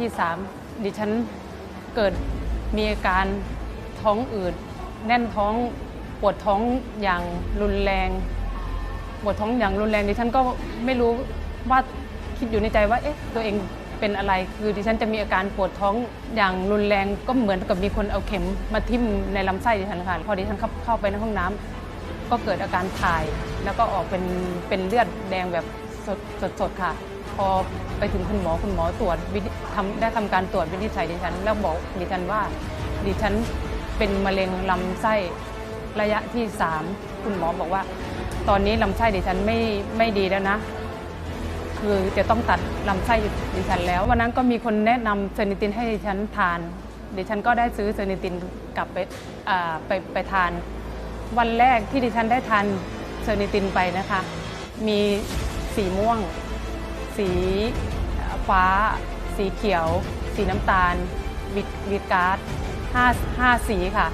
ที่สามดิฉันเกิดมีอาการท้องอืด แน่นท้องปวดท้องอย่างรุนแรง ปวดท้องอย่างรุนแรงดิฉันก็ไม่รู้ว่าคิดอยู่ในใจว่าเอ๊ะตัวเองเป็นอะไรคือดิฉันจะมีอาการปวดท้องอย่างรุนแรงก็เหมือนกับมีคนเอาเข็มมาทิ่มในลำไส้ดิฉันค่ะพอดิฉันเข้าเข้าไปในห้องน้ำก็เกิดอาการถ่าย แล้วก็ออกเป็นเป็นเลือดแดงแบบสดสดสดค่ะ พอไปถึงคุณหมอคุณหมอตรวจวินิทำได้ทำการตรวจวินิจฉัยดิฉัน แล้วบอกดิฉันว่า ดิฉันเป็นมะเร็งลำไส้ระยะที่ 3 คุณหมอบอกว่า ตอนนี้ลำไส้ดิฉันไม่ไม่ดีแล้วนะ คือจะต้องตัดลำไส้ดิฉันแล้ววันนั้นก็มีคนแนะนำเซอร์นิตินให้ดิฉันทาน ดิฉันก็ได้ซื้อเซอร์นิตินกลับไปไปไปทาน วันแรกที่ดิฉันได้ทานเซอร์นิตินไปนะคะ มีสีม่วง สีฟ้า สีเขียว สีน้ำตาลวิตวิตการ์ดห้าห้าสีค่ะ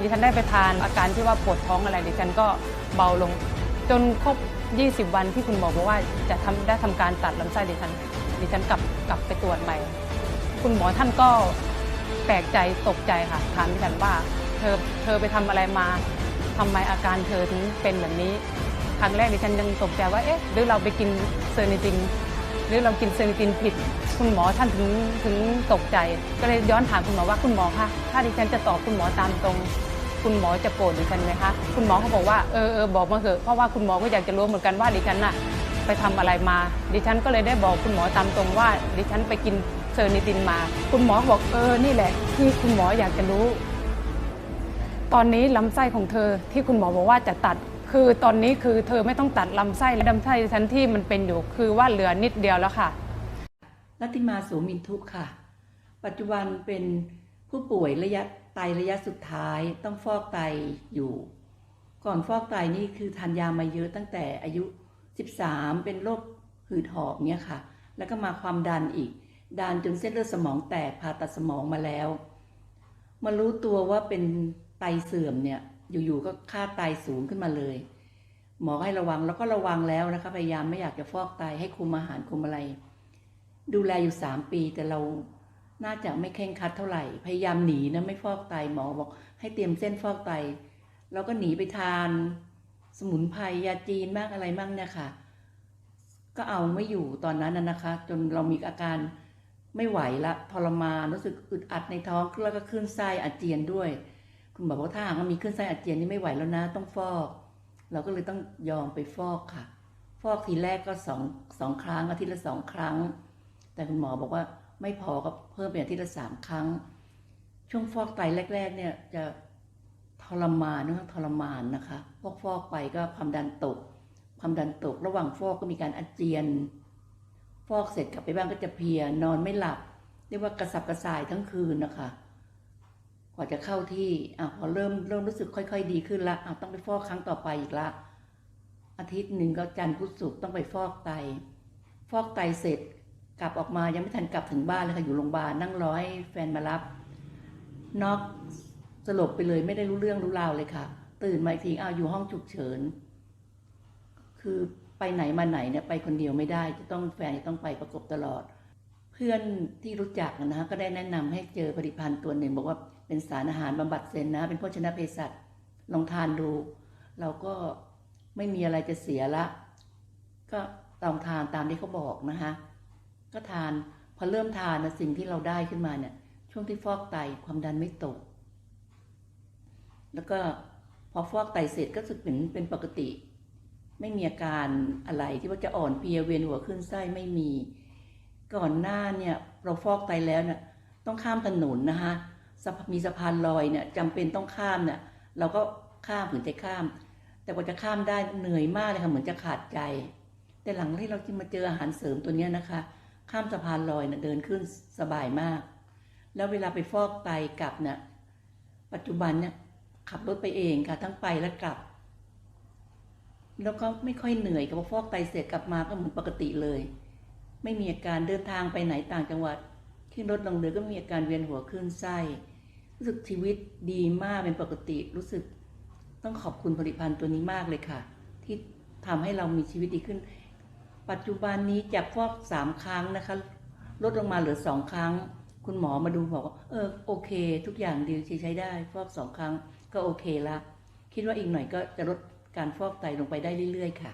ดิฉันได้ไปทานอาการที่ว่าปวดท้องอะไรดิฉันก็เบาลง จนครบ 20 วันที่คุณหมอบอกว่าจะทำได้ทำการตัดลำไส้ดิฉันดิฉันกลับกลับไปตรวจใหม่ คุณหมอท่านก็แปลกใจตกใจค่ะถามดิฉันว่าเธอเธอไปทำอะไรมาทำไมอาการเธอถึงเป็นแบบนี้ ครั้งแรกดิฉันยังตกใจว่าเอ๊ะหรือเราไปกินเซอร์นิติน หรือเรากินเซอร์นิตินผิด คุณหมอท่านถึงถึงตกใจ ก็เลยย้อนถามคุณหมอว่าคุณหมอคะถ้าดิฉันจะตอบคุณหมอตามตรง คุณหมอจะโกรธดิฉันไหมคะคุณหมอเขาบอกว่าเออเออบอกมาเถอะเพราะว่าคุณหมอก็อยากจะรู้เหมือนกันว่าดิฉันน่ะไปทำอะไรมา ดิฉันก็เลยได้บอกคุณหมอตามตรงว่า ดิฉันไปกินเซอร์นิตินมา คุณหมอบอกเออนี่แหละ ที่คุณหมออยากจะรู้ ตอนนี้ลำไส้ของเธอที่คุณหมอบอกว่าจะตัด คือตอนนี้คือเธอไม่ต้องตัดลำไส้และลำไส้ฉันที่มันเป็นอยู่คือว่าเหลือนิดเดียวแล้วค่ะรัตติมาโสมินทุค่ะ ปัจจุบันเป็นผู้ป่วยระยะไตระยะสุดท้ายต้องฟอกไตอยู่ ก่อนฟอกไตนี่คือทานยามาเยอะตั้งแต่อายุ 13 เป็นโรคหืดหอบเนี่ยค่ะ แล้วก็มาความดันอีก ดันจนเส้นเลือดสมองแตกผ่าตัดสมองมาแล้ว มารู้ตัวว่าเป็นไตเสื่อมเนี่ย อยู่ๆก็ค่าไตสูงขึ้นมาเลย หมอให้ระวังแล้วก็ระวังแล้วนะคะพยายามไม่อยากจะฟอกไตให้คุมอาหารคุมอะไร ดูแลอยู่สามปีแต่เราน่าจะไม่เคร่งคัดเท่าไหร่ พยายามหนีนะไม่ฟอกไตหมอบอก ให้เตรียมเส้นฟอกไตเราก็หนีไปทาน สมุนไพรยาจีนมากอะไรมั่งเนี่ยค่ะ ก็เอาไม่อยู่ตอนนั้นนะนะคะ จนเรามีอาการไม่ไหวละทรมานรู้สึกอึดอัดในท้องแล้วก็ขึ้นไส้อาเจียนด้วย คุณหมอบอกว่าถ้าหากว่ามีขึ้นไส้อาเจียนนี่ไม่ไหวแล้วนะ ต้องฟอก เราก็เลยต้องยอมไปฟอกค่ะ ฟอกทีแรกก็สองสองครั้งอาทิตย์ละสองครั้ง แต่คุณหมอบอกว่าไม่พอก็เพิ่มเป็นอาทิตย์ละสามครั้ง ช่วงฟอกไตแรก ๆ เนี่ยจะทรมานนะคะทรมานนะคะพอกฟอกไปก็ความดันตก ความดันตก ระหว่างฟอกก็มีการอาเจียน ฟอกเสร็จกลับไปบ้านก็จะเพลียนอนไม่หลับ เรียกว่ากระสับกระส่ายทั้งคืนนะคะ กว่าจะเข้าที่อะพอเริ่มเริ่มรู้สึกค่อย ๆ ดีขึ้นละอะต้องไปฟอกครั้งต่อไปอีกละ อาทิตย์หนึ่งก็จันทร์พุธศุกร์ต้องไปฟอกไต ฟอกไตเสร็จกลับออกมายังไม่ทันกลับถึงบ้านเลยค่ะอยู่โรงพยาบาลนั่งรอให้แฟนมารับน็อกสลบไปเลยไม่ได้รู้เรื่องรู้ราวเลยค่ะ ตื่นมาอีกทีอ้าวอยู่ห้องฉุกเฉิน คือไปไหนมาไหนเนี่ยไปคนเดียวไม่ได้จะต้องแฟนจะต้องไปประกบตลอด เพื่อนที่รู้จักนะฮะก็ได้แนะนำให้เจอผลิตภัณฑ์ตัวหนึ่งบอกว่า เป็นสารอาหารบำบัดเซนนะ เป็นโภชนะเภสัชลองทานดู เราก็ไม่มีอะไรจะเสียละ ก็ลองทานตามที่เขาบอกนะคะ ก็ทานพอเริ่มทานนะสิ่งที่เราได้ขึ้นมาเนี่ย ช่วงที่ฟอกไตความดันไม่ตก แล้วก็พอฟอกไตเสร็จก็สึกเหมือนเป็นปกติ ไม่มีอาการอะไรที่ว่าจะอ่อนเพลียเวียนหัวขึ้นไส้ไม่มี ก่อนหน้าเนี่ยเราฟอกไตแล้วเนี่ยต้องข้ามถนนนะคะ มีสะพานลอยเนี่ยจำเป็นต้องข้ามเนี่ยเราก็ข้ามถึงจะข้าม แต่กว่าจะข้ามได้เหนื่อยมากเลยค่ะเหมือนจะขาดใจ แต่หลังที่เรามาเจออาหารเสริมตัวนี้นะคะ ข้ามสะพานลอยเนี่ยเดินขึ้นสบายมาก แล้วเวลาไปฟอกไตกลับเนี่ยปัจจุบันเนี่ยขับรถไปเองค่ะทั้งไปและกลับ แล้วก็ไม่ค่อยเหนื่อยกับฟอกไตเสร็จกลับมาก็เหมือนปกติเลย ไม่มีอาการเดินทางไปไหนต่างจังหวัด ขึ้นรถลงเรือก็มีอาการเวียนหัวคลื่นไส้ รู้สึกชีวิตดีมากเป็นปกติ รู้สึกต้องขอบคุณผลิตภัณฑ์ตัวนี้มากเลยค่ะ ที่ทำให้เรามีชีวิตดีขึ้น ปัจจุบันนี้จากฟอกสามครั้งนะคะ ลดลงมาเหลือสองครั้ง คุณหมอมาดูบอกว่าเออโอเค ทุกอย่างดีใช้ได้ ฟอกสองครั้งก็โอเคละคิดว่าอีกหน่อยก็จะลดการฟอกไตลงไปได้เรื่อยๆ ค่ะ